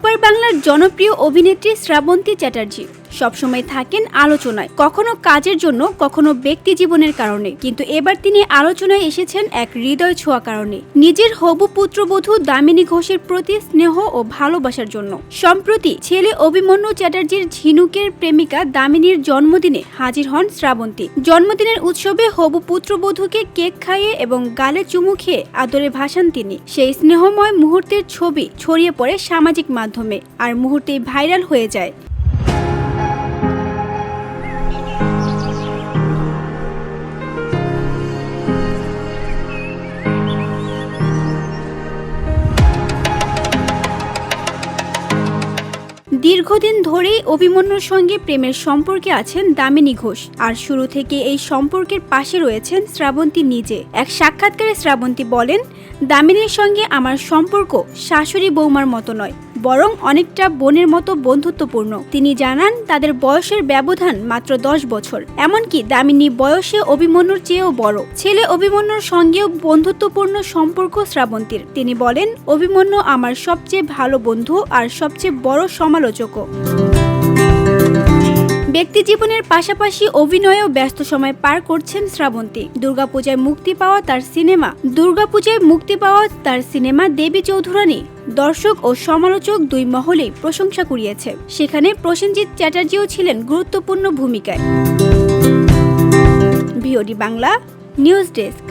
ওপার বাংলার জনপ্রিয় অভিনেত্রী শ্রাবন্তী চ্যাটার্জি। সবসময় থাকেন আলোচনায়, কখনো কাজের জন্য, কখনো ব্যক্তি জীবনের কারণে। কিন্তু এবার তিনি আলোচনায় এসেছেন এক হৃদয় ছোঁয়া কারণে। নিজের হবু পুত্রবধূ দামিনী ঘোষের প্রতি স্নেহ ও ভালোবাসার জন্য। সম্প্রতি ছেলে অভিমন্যু চ্যাটার্জির ঝিনুকের প্রেমিকা দামিনীর জন্মদিনে হাজির হন শ্রাবন্তী। জন্মদিনের উৎসবে হবু পুত্রবধূকে কেক খাইয়ে এবং গালে চুমু খেয়ে আদরে ভাসান তিনি। সেই স্নেহময় মুহূর্তের ছবি ছড়িয়ে পড়ে সামাজিক মাধ্যমে, আর মুহূর্তেই ভাইরাল হয়ে যায়। দীর্ঘদিন ধরেই অভিমন্যুর সঙ্গে প্রেমের সম্পর্কে আছেন দামিনী ঘোষ। আর শুরু থেকে এই সম্পর্কের পাশে রয়েছেন শ্রাবন্তী নিজে। এক সাক্ষাৎকারে শ্রাবন্তী বলেন, দামিনীর সঙ্গে আমার সম্পর্ক শাশুড়ি বৌমার মতো নয়। বরং অনেকটা বোনের মতো বন্ধুত্বপূর্ণ। তিনি জানান, তাদের বয়সের ব্যবধান মাত্র দশ বছর। এমনকি দামিনী বয়সে অভিমন্যুর চেয়েও বড়। ছেলে অভিমন্যুর সঙ্গেও বন্ধুত্বপূর্ণ সম্পর্ক শ্রাবন্তীর। তিনি বলেন, অভিমন্যু আমার সবচেয়ে ভালো বন্ধু আর সবচেয়ে বড় সমালোচকও। ব্যক্তি জীবনের পাশাপাশি অভিনয়েও ব্যস্ত সময় পার করছেন শ্রাবন্তী। দুর্গাপূজায় মুক্তি পাওয়া তার সিনেমা। দুর্গাপূজায় মুক্তি পাওয়া তার সিনেমা দেবী চৌধুরানী। দর্শক ও সমালোচক দুই মহলেই প্রশংসা কুড়িয়েছে। সেখানে প্রসেনজিৎ চ্যাটার্জিও ছিলেন গুরুত্বপূর্ণ ভূমিকায়। VOD Bangla, news desk.